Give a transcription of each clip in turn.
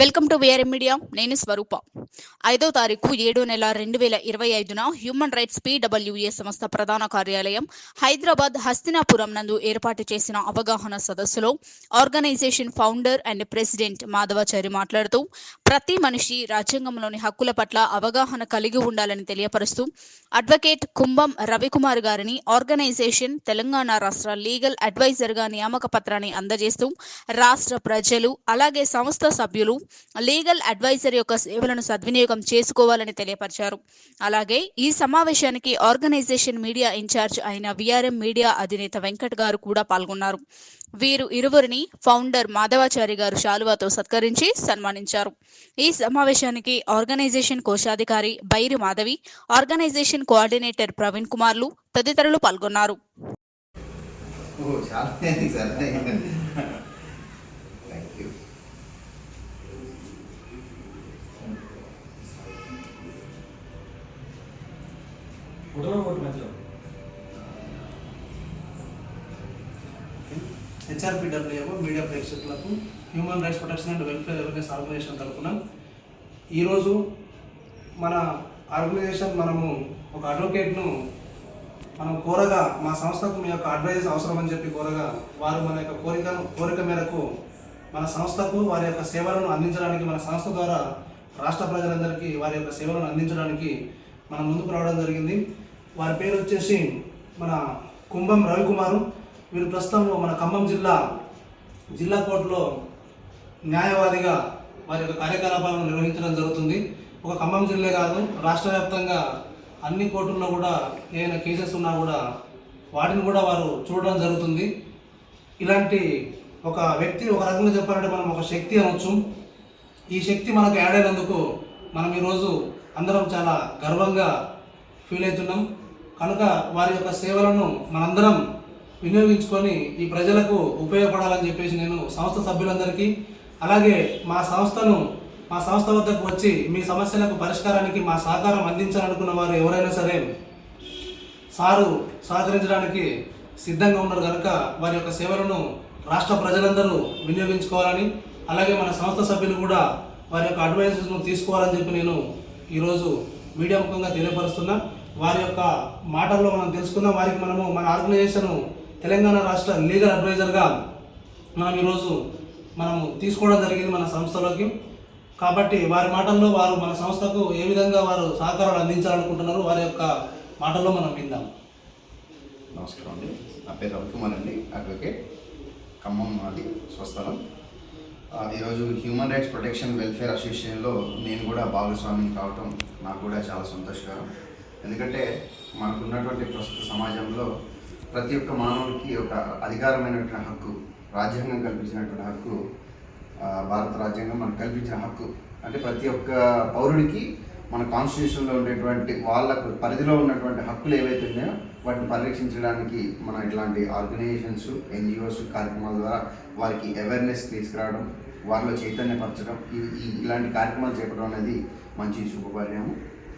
Welcome to VRM media నేను స్వరూప. ఐదో తారీఖు ఏడో నెల రెండు వేల ఇరవై ఐదున హ్యూమన్ రైట్స్ పీడబ్ల్యూఏ సంస్థ ప్రధాన కార్యాలయం హైదరాబాద్ హస్తినాపురం నందు ఏర్పాటు చేసిన అవగాహన సదస్సులో organisation founder and president Madhavachari మాట్లాడుతూ ప్రతి మనిషి రాజ్యాంగంలోని హక్కుల పట్ల అవగాహన కలిగి ఉండాలని తెలియపరుస్తూ అడ్వకేట్ కుంభం రవికుమార్ గారిని ఆర్గనైజేషన్ తెలంగాణ రాష్ట్ర లీగల్ అడ్వైజర్గా నియామక పత్రాన్ని అందజేస్తూ రాష్ట్ర ప్రజలు అలాగే సంస్థ సభ్యులు లీగల్ అడ్వైజర్ యొక్క సేవలను సద్వినియోగం చేసుకోవాలని తెలియపరిచారు. అలాగే ఈ సమావేశానికి ఆర్గనైజేషన్ మీడియా ఇన్ఛార్జ్ అయిన విఆర్ఎం మీడియా అధినేత వెంకట్ గారు కూడా పాల్గొన్నారు. వీరు ఇరువురిని ఫౌండర్ మాధవాచారి గారు శాలువాతో సత్కరించి సన్మానించారు. ఈ సమావేశానికి ఆర్గనైజేషన్ కోశాధికారి బైరి మాధవి ఆర్గనైజేషన్ కోఆర్డినేటర్ ప్రవీణ్ కుమార్లు తదితరులు పాల్గొన్నారు. ఫోటోలో ఒకటి మధ్యలో. హెచ్ఆర్పిడబ్ల్యూఏ మీడియా ప్రేక్షకులకు human rights protection and welfare awareness organisation తరఫున ఈరోజు మన ఆర్గనైజేషన్ మనము ఒక అడ్వకేట్ను మనం కోరగా మా సంస్థకు మీ యొక్క అడ్వైజెస్ అవసరం అని చెప్పి కోరగా వారు మన యొక్క కోరికను కోరిక మేరకు మన సంస్థకు వారి యొక్క సేవలను అందించడానికి మన సంస్థ ద్వారా రాష్ట్ర ప్రజలందరికీ వారి యొక్క సేవలను అందించడానికి మనం ముందుకు రావడం జరిగింది. వారి పేరు వచ్చేసి మన కుంభం రవికుమారు. వీరు ప్రస్తుతం మన ఖమ్మం జిల్లా జిల్లా కోర్టులో న్యాయవాదిగా వారి యొక్క కార్యకలాపాలను నిర్వహించడం జరుగుతుంది. ఒక ఖమ్మం జిల్లా కాదు రాష్ట్ర వ్యాప్తంగా అన్ని కోర్టుల్లో కూడా ఏదైనా కేసెస్ ఉన్నా కూడా వాటిని కూడా వారు చూడడం జరుగుతుంది. ఇలాంటి ఒక వ్యక్తి ఒక రకంగా చెప్పాలంటే మనం ఒక శక్తి అనొచ్చు. ఈ శక్తి మనకు యాడ్ అయినందుకు మనం ఈరోజు అందరం చాలా గర్వంగా ఫీల్ అవుతున్నాం. కనుక వారి యొక్క సేవలను మనందరం వినియోగించుకొని ఈ ప్రజలకు ఉపయోగపడాలని చెప్పేసి నేను సంస్థ సభ్యులందరికీ అలాగే మా సంస్థను మా సంస్థ వద్దకు వచ్చి మీ సమస్యలకు పరిష్కారానికి మా సహకారం అందించాలనుకున్న వారు ఎవరైనా సరే సారు సహకరించడానికి సిద్ధంగా ఉన్నారు కనుక వారి యొక్క సేవలను రాష్ట్ర ప్రజలందరూ వినియోగించుకోవాలని అలాగే మన సంస్థ సభ్యులు కూడా వారి యొక్క అడ్వైజెస్ను తీసుకోవాలని చెప్పి నేను ఈరోజు మీడియా ముఖంగా తెలియపరుస్తున్నా. వారి యొక్క మాటల్లో మనం తెలుసుకుందాం. వారికి మనము మన ఆర్గనైజేషన్ తెలంగాణ రాష్ట్ర లీగల్ అడ్వైజర్గా మనం ఈరోజు మనము తీసుకోవడం జరిగింది మన సంస్థలోకి. కాబట్టి వారి మాటల్లో వారు మన సంస్థకు ఏ విధంగా వారు సహకారాలు అందించాలనుకుంటున్నారో వారి యొక్క మాటల్లో మనం విందాం. నమస్కారం అండి. నా పేరు రవికుమార్ అండి. అడ్వకేట్. ఖమ్మం మాది స్వస్థలం. ఈరోజు హ్యూమన్ రైట్స్ ప్రొటెక్షన్ వెల్ఫేర్ అసోసియేషన్లో నేను కూడా భాగస్వామిని కావటం నాకు కూడా చాలా సంతోషకరం. ఎందుకంటే మనకు ఉన్నటువంటి ప్రస్తుత సమాజంలో ప్రతి ఒక్క మానవుడికి ఒక అధికారమైనటువంటి హక్కు రాజ్యాంగం కల్పించినటువంటి హక్కు భారత రాజ్యాంగం మనకు కల్పించిన హక్కు. అంటే ప్రతి ఒక్క పౌరుడికి మన కాన్స్టిట్యూషన్లో ఉండేటువంటి వాళ్ళకు పరిధిలో ఉన్నటువంటి హక్కులు ఏవైతే ఉన్నాయో వాటిని పరిరక్షించడానికి మన ఇట్లాంటి ఆర్గనైజేషన్స్ ఎన్జిఓస్ కార్యక్రమాల ద్వారా వారికి అవేర్నెస్ తీసుకురావడం వారిలో చైతన్యపరచడం ఇవి ఇలాంటి కార్యక్రమాలు చేపడం అనేది మంచి శుభపరిణామం.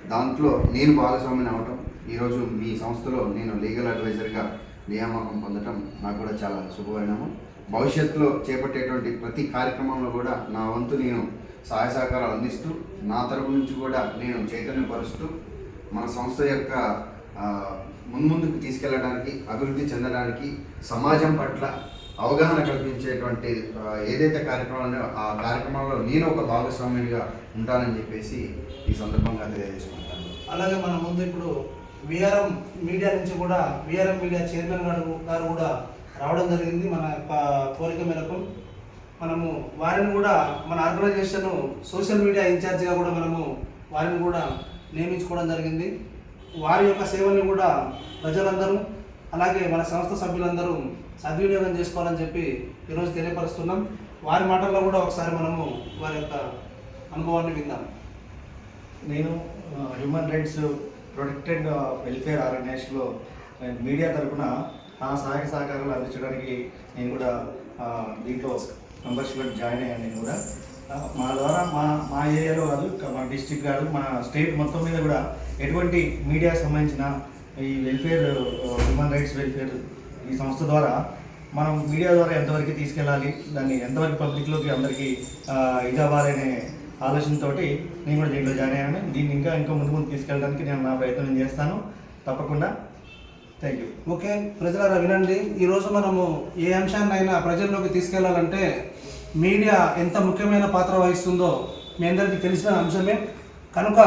దాంట్లో నేను భాగస్వామిని అవటం ఈరోజు మీ సంస్థలో నేను లీగల్ అడ్వైజర్గా నియామకం పొందటం నాకు కూడా చాలా శుభపరిణామం. భవిష్యత్తులో చేపట్టేటువంటి ప్రతి కార్యక్రమంలో కూడా నా వంతు నేను సహాయ సహకారాలు అందిస్తూ నా తరపు నుంచి కూడా నేను చైతన్యపరుస్తూ మన సంస్థ యొక్క ఆ, మున్ముందుకు తీసుకెళ్ళడానికి అభివృద్ధి చెందడానికి సమాజం పట్ల అవగాహన కల్పించేటువంటి ఏదైతే కార్యక్రమాలు ఆ కార్యక్రమంలో నేను ఒక భాగస్వామ్యుడిగా ఉంటానని చెప్పేసి ఈ సందర్భంగా తెలియజేసుకుంటాను అలాగే మన ముందు ఇప్పుడు విఆర్ఎం మీడియా నుంచి కూడా విఆర్ఎం మీడియా చైర్మన్ గారు గారు కూడా రావడం జరిగింది. మన యొక్క కోరిక మేరకు మనము వారిని కూడా మన ఆర్గనైజేషన్ సోషల్ మీడియా ఇన్ఛార్జిగా కూడా మనము వారిని కూడా నియమించుకోవడం జరిగింది. వారి యొక్క సేవల్ని కూడా ప్రజలందరూ అలాగే మన సంస్థ సభ్యులందరూ సద్వినియోగం చేసుకోవాలని చెప్పి ఈరోజు తెలియపరుస్తున్నాం. వారి మాటల్లో కూడా ఒకసారి మనము వారి యొక్క అనుభవాన్ని విందాం. నేను హ్యూమన్ రైట్స్ ప్రొటెక్టెడ్ వెల్ఫేర్ ఆర్గనైజేషన్లో మీడియా తరఫున నా సహాయ సహకారాలు అందించడానికి నేను కూడా దీంట్లో మెంబర్షిప్ జాయిన్ అయ్యాను నేను కూడా. మా ద్వారా మా మా ఏరియాలో కాదు మా డిస్టిక్ కాదు మన స్టేట్ మొత్తం మీద కూడా ఎటువంటి మీడియా సంబంధించిన ఈ వెల్ఫేర్ హ్యూమన్ రైట్స్ వెల్ఫేర్ ఈ సంస్థ ద్వారా మనం మీడియా ద్వారా ఎంతవరకు తీసుకెళ్ళాలి దాన్ని ఎంతవరకు పబ్లిక్లోకి అందరికీ ఇదవ్వాలనే ఆలోచనతో ఆలోచనతోటి నేను కూడా దీంట్లో జాయిన్ అయ్యాను. దీన్ని ఇంకా ఇంకా ముందు ముందు తీసుకెళ్ళడానికి నేను నా ప్రయత్నం చేస్తాను. తప్పకుండా. థ్యాంక్ యూ ఓకే ప్రజలారా వినండి. ఈరోజు మనము ఏ అంశాన్నైనా ప్రజల్లోకి తీసుకెళ్ళాలంటే మీడియా ఎంత ముఖ్యమైన పాత్ర వహిస్తుందో మీ అందరికీ తెలిసిన అంశమే. కనుక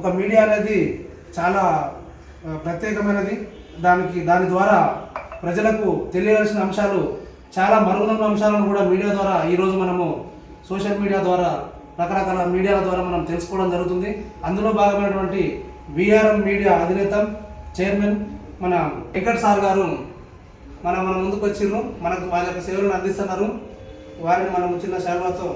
ఒక మీడియా అనేది చాలా ప్రత్యేకమైనది. దానికి దాని ద్వారా ప్రజలకు తెలియవలసిన అంశాలు చాలా మరుగున అంశాలను కూడా మీడియా ద్వారా ఈరోజు మనము సోషల్ మీడియా ద్వారా రకరకాల మీడియాల ద్వారా మనం తెలుసుకోవడం జరుగుతుంది. అందులో భాగమైనటువంటి విఆర్ఎం మీడియా అధినేత చైర్మన్ మన వెంకట్ సార్ గారు మన మన ముందుకు వచ్చిర్రు. మనకు వాళ్ళ యొక్క సేవలను అందిస్తున్నారు. వారిని మనం చిన్న సేవలతో